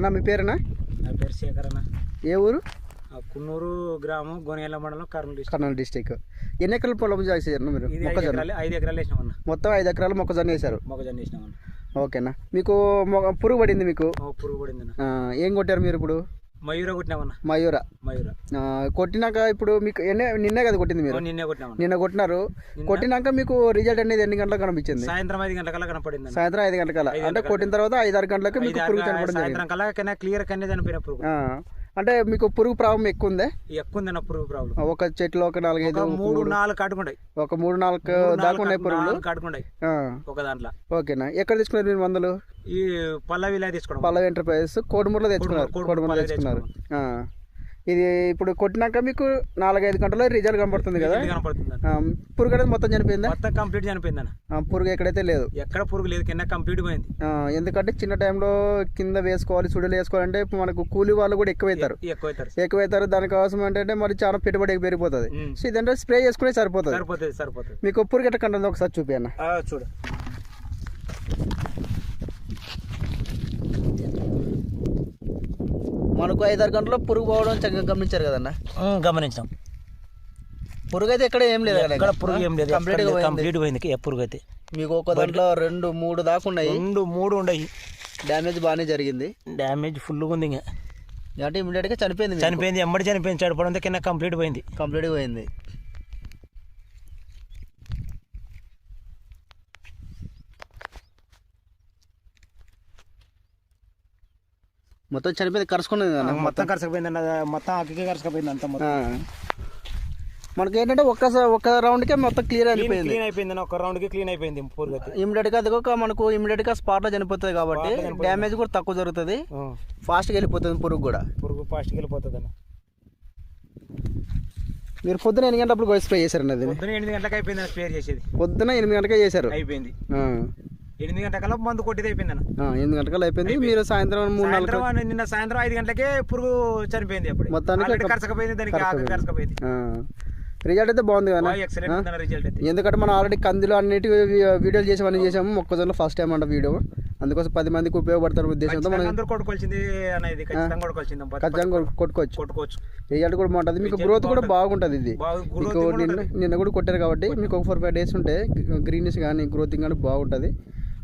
అన్న మీ పేరేనా నా పేరు శేఖర్ అన్న. ఏ ఊరు? ఆ కున్నూరు గ్రామం గోనేల మండలం కర్నూలు డిస్ట్రిక్ట్ కర్నూలు డిస్టిక్. ఎన్ని ఎకరాల పొలం చేశారు మీరు? మొక్కజొన్న? ఐదు ఎకరాలు వేసినాం అన్న. మొత్తం ఐదు ఎకరాలు మొక్కజొన్న వేశారు. మొక్కజొన్న వేసినాం అన్న. ఓకేనా. మీకు పురుగు పడింది మీకు? పురుగు పడింది ఏం కొట్టారు మీరు ఇప్పుడు? మయూర కొట్టినామన్న మయూర. కొట్టినాక ఇప్పుడు మీకు ఎన్నే నిన్నే కదా కొట్టింది మీరు? నిన్నే కొట్టినారు. కొట్టినాక మీకు రిజల్ట్ అనేది ఎన్ని గంటలకు కనిపించింది? సాయంత్రం ఐదు గంటల కనపడింది సాయంత్రం ఐదు గంటల అంటే కొట్టిన తర్వాత ఐదు ఆరు గంటలకు మీకు పురుగు జరిగింది సాయంత్రం కల్లా క్లియర్ కన్నా చనిపోయిన పురుగు. ఆ, అంటే మీకు పురుగు ప్రాబ్లం ఎక్కువ ఉందే ఎక్కువ ఉందన్న పురుగు ప్రాబ్లం. ఒక చెట్లో ఒక నాలుగైదు మూడు నాలుగు కాటుకుంటాయి ఒక మూడు నాలుగు దాకా ఉన్నాయి పురుగులు? కాటుకుంటాయి ఒక దాంట్లో. ఓకేనా ఎక్కడ తీసుకున్నారు మీరు మందులు? ఈ పల్లవిలా తీసుకోవడం పల్లవి ఎంటర్ప్రైజెస్. కోడుమూరులో తెచ్చుకున్నారు. కోడుమూరు కోడుమూరులో తెచ్చుకున్నారు. ఇది ఇప్పుడు కొట్టినాక మీకు నాలుగైదు గంటల్లో రిజల్ట్ కదా? కనపడుతుంది. ఆ, పురుగు అనేది మొత్తం చనిపోయిందా? మొత్తం కంప్లీట్ చనిపోయింది పురుగు ఎక్కడైతే లేదు. ఎక్కడ పురుగు లేదు కింద కంప్లీట్ పోయింది. ఎందుకంటే చిన్న టైంలో కింద వేసుకోవాలి సుడులు వేసుకోవాలంటే మనకు కూలి వాళ్ళు కూడా ఎక్కువైతారు. ఎక్కువ అవుతారు ఎక్కువైతారు. దానికోసం ఏంటంటే మరి చాలా పెట్టుబడి పెరిగిపోతుంది. సో ఇదంటే స్ప్రే చేసుకునే సరిపోతుంది. సరిపోతుంది సరిపోతుంది. మీకు పురుగు ఎట్ట కంటుంది ఒకసారి చూపి అన్న. ఆ, చూడు. మనకు ఐదారు గంటల్లో పురుగు పోవడం చక్కగా గమనించారు కదన్న? గమనించాం. పురుగు అయితే ఎక్కడ ఏం లేదు కదా ఎక్కడ పురుగు ఏం లేదు. కంప్లీట్. కంప్లీట్ పోయింది. పురుగు అయితే. మీకు ఒక దాంట్లో రెండు మూడు దాకా ఉన్నాయి. రెండు మూడు ఉండయి డ్యామేజ్ బాగానే జరిగింది. డ్యామేజ్ ఫుల్గా ఉంది ఇంకా. అంటే ఇమీడియట్గా చనిపోయింది. చనిపోయింది. ఎమ్మడి చనిపోయింది. చడిపోవడంతో కింద కంప్లీట్ పోయింది. కంప్లీట్ పోయింది. మొత్తం చనిపోయింది కరుచుకున్నది అన్న మొత్తం. కరసకపోయింది అన్న మొత్తం అక్కడికే కరసకపోయింది అంత మొత్తం. మనకి ఏంటంటే ఒక్క ఒక్క రౌండ్కే మొత్తం క్లియర్ అయిపోయింది. క్లీన్ అయిపోయింది ఒక రౌండ్కి క్లీన్ అయిపోయింది ఇమీడియట్గా అది ఒక మనకు ఇమీడియట్గా స్పాట్లో చనిపోతుంది. కాబట్టి డ్యామేజ్ కూడా తక్కువ జరుగుతుంది. ఫాస్ట్గా వెళ్ళిపోతుంది పురుగు కూడా. పురుగు ఫాస్ట్కి వెళ్ళిపోతుంది అన్న మీరు పొద్దున ఎన్ని గంటలప్పుడు స్ప్రే చేశారండి అది పొద్దున ఎనిమిది గంటలకు అయిపోయింది స్పేర్ చేసేది. పొద్దున ఎనిమిది గంటలకే చేశారు? అయిపోయింది. ఎనిమిది గంటల మందు కొట్టిది అయిపోయింది అన్న. ఎనిమిది గంటకల్లా అయిపోయింది. మీరు సాయంత్రం మూడు నాలుగు నిన్న సాయంత్రం ఐదు గంటలకే పురుగు చనిపోయింది అప్పుడు. మొత్తానికి ఆల్రెడీ కరసకపోయింది దానికి ఆకు కరసకపోయింది రిజల్ట్ అయితే బాగుంది కదా ఎందుకంటే మనం ఆల్రెడీ కందులు అన్నిటి వీడియోలు చేసి అన్ని చేసాము. మొక్కజొన్న ఫస్ట్ టైం అంట వీడియో. అందుకోసం పది మందికి ఉపయోగపడతారు ఉద్దేశంతో మనం కొట్టుకొచ్చింది అనేది ఖచ్చితంగా కొట్టుకోవచ్చు. కొట్టుకోవచ్చు. రిజల్ట్ కూడా బాగుంటుంది. మీకు గ్రోత్ కూడా బాగుంటుంది. ఇది. మీకు నిన్న నిన్న కూడా కొట్టారు కాబట్టి మీకు ఒక ఫోర్ ఫైవ్ డేస్ ఉంటే గ్రీనిష్ కానీ గ్రోతింగ్ కానీ బాగుంటుంది.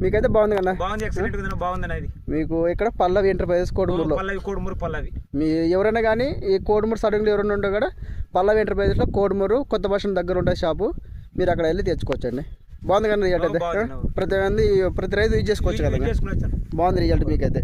మీకైతే బాగుంది కదా? బాగుంది ఎక్సలెంట్ ఉంది బాగుంది ఇది. మీకు ఇక్కడ పల్లవి ఎంటర్ప్రైజెస్ కోడుమూరులో. పల్లవి కోడుమూరు పల్లవి. మీ ఎవరైనా కానీ ఈ కోడుమూరు సడన్గా ఎవరైనా ఉంటే కూడా పల్లవి ఎంటర్ప్రైజెస్లో కోడుమూరు కొత్త బస్ దగ్గర ఉంటుంది షాపు మీరు అక్కడ వెళ్ళి తెచ్చుకోవచ్చండి. బాగుంది కానీ రిజల్ట్ అయితే. ప్రతి మంది ప్రతి రైతు యూజ్ చేసుకోవచ్చు కదా బాగుంది రిజల్ట్ మీకైతే.